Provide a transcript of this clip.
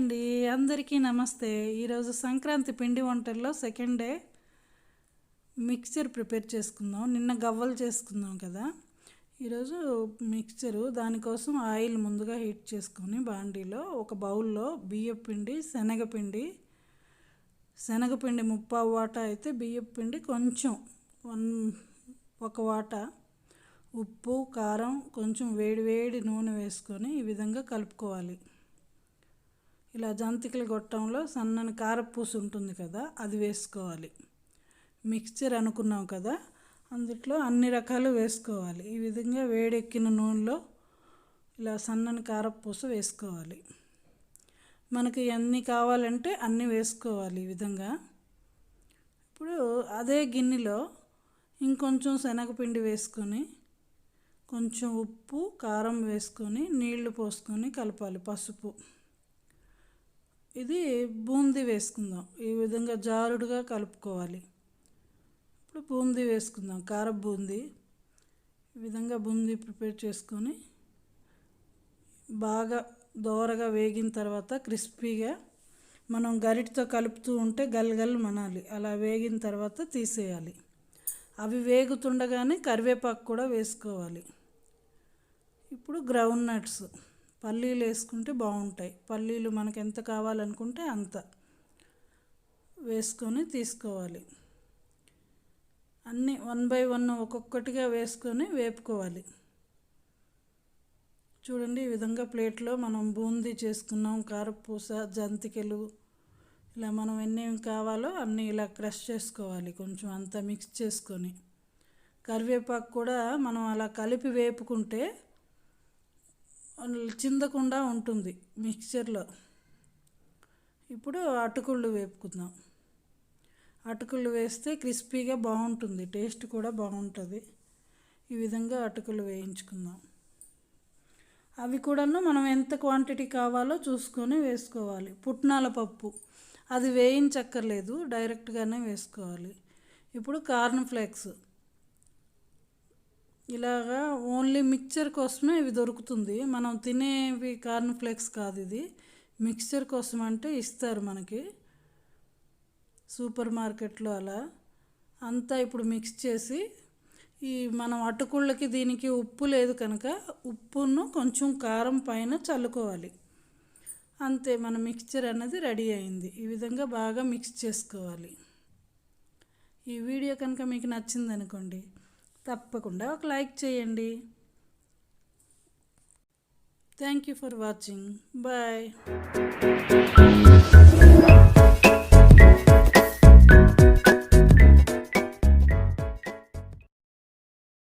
అండి అందరికీ నమస్తే. ఈరోజు సంక్రాంతి పిండి వంటల్లో సెకండ్ డే మిక్చర్ ప్రిపేర్ చేసుకుందాం. నిన్న గవ్వలు చేసుకుందాం కదా. ఈరోజు మిక్చరు దానికోసం ఆయిల్ ముందుగా హీట్ చేసుకొని బాండీలో ఒక బౌల్లో బియ్యపిండి శనగపిండి శనగపిండి ముప్పావు వాటా అయితే బియ్యపు పిండి కొంచెం వన్ ఒక వాటా ఉప్పు కారం కొంచెం వేడి వేడి నూనె వేసుకొని ఈ విధంగా కలుపుకోవాలి. ఇలా జంతికలు గొట్టంలో సన్నని కారపూస ఉంటుంది కదా అది వేసుకోవాలి. మిక్స్చర్ అనుకున్నాం కదా అందుట్లో అన్ని రకాలు వేసుకోవాలి. ఈ విధంగా వేడెక్కిన నూనెలో ఇలా సన్నని కారపూస వేసుకోవాలి. మనకి ఎన్ని కావాలంటే అన్నీ వేసుకోవాలి ఈ విధంగా. ఇప్పుడు అదే గిన్నెలో ఇంకొంచెం శనగపిండి వేసుకొని కొంచెం ఉప్పు కారం వేసుకొని నీళ్ళు పోసుకొని కలపాలి పసుపు. ఇది బూందీ వేసుకుందాం. ఈ విధంగా జారుడుగా కలుపుకోవాలి. ఇప్పుడు బూందీ వేసుకుందాం. కారం బూందీ. ఈ విధంగా బూందీ ప్రిపేర్ చేసుకొని బాగా దోరగా వేగిన తర్వాత క్రిస్పీగా మనం గరిటితో కలుపుతూ ఉంటే గల్గల్ మనాలి. అలా వేగిన తర్వాత తీసేయాలి. అవి వేగుతుండగానే కరివేపాకు కూడా వేసుకోవాలి. ఇప్పుడు గ్రౌండ్ నట్స్ పల్లీలు వేసుకుంటే బాగుంటాయి. పల్లీలు మనకు ఎంత కావాలనుకుంటే అంత వేసుకొని తీసుకోవాలి. అన్నీ వన్ బై వన్ ఒక్కొక్కటిగా వేసుకొని వేపుకోవాలి. చూడండి ఈ విధంగా ప్లేట్లో మనం బూందీ చేసుకున్నాం కారపూస జంతికలు ఇలా మనం ఎన్ని కావాలో అన్నీ ఇలా క్రష్ చేసుకోవాలి కొంచెం అంతా మిక్స్ చేసుకొని. కరివేపాకు కూడా మనం అలా కలిపి వేపుకుంటే చిందకుండా ఉంటుంది మిక్చర్లో. ఇప్పుడు అటుకుళ్ళు వేపుకుందాం. అటుకులు వేస్తే క్రిస్పీగా బాగుంటుంది టేస్ట్ కూడా బాగుంటుంది. ఈ విధంగా అటుకులు వేయించుకుందాం. అవి కూడాను మనం ఎంత క్వాంటిటీ కావాలో చూసుకొని వేసుకోవాలి. పుట్నాల పప్పు అది వేయించక్కర్లేదు డైరెక్ట్గానే వేసుకోవాలి. ఇప్పుడు కార్న్ ఫ్లేక్స్. ఇలాగా ఓన్లీ మిక్చర్ కోసమే ఇవి దొరుకుతుంది. మనం తినేవి కార్న్ ఫ్లేక్స్ కాదు ఇది. మిక్చర్ కోసం అంటే ఇస్తారు మనకి. సూపర్ మార్కెట్లో అలా. అంతా ఇప్పుడు మిక్స్ చేసి ఈ మనం అటుకుళ్ళకి దీనికి ఉప్పు లేదు కనుక ఉప్పును కొంచెం కారం పైన చల్లుకోవాలి. అంతే మన మిక్చర్ అనేది రెడీ అయింది. ఈ విధంగా బాగా మిక్స్ చేసుకోవాలి. ఈ వీడియో కనుక మీకు నచ్చింది అనుకోండి తప్పకుండా ఒక లైక్ చేయండి. Thank you for watching bye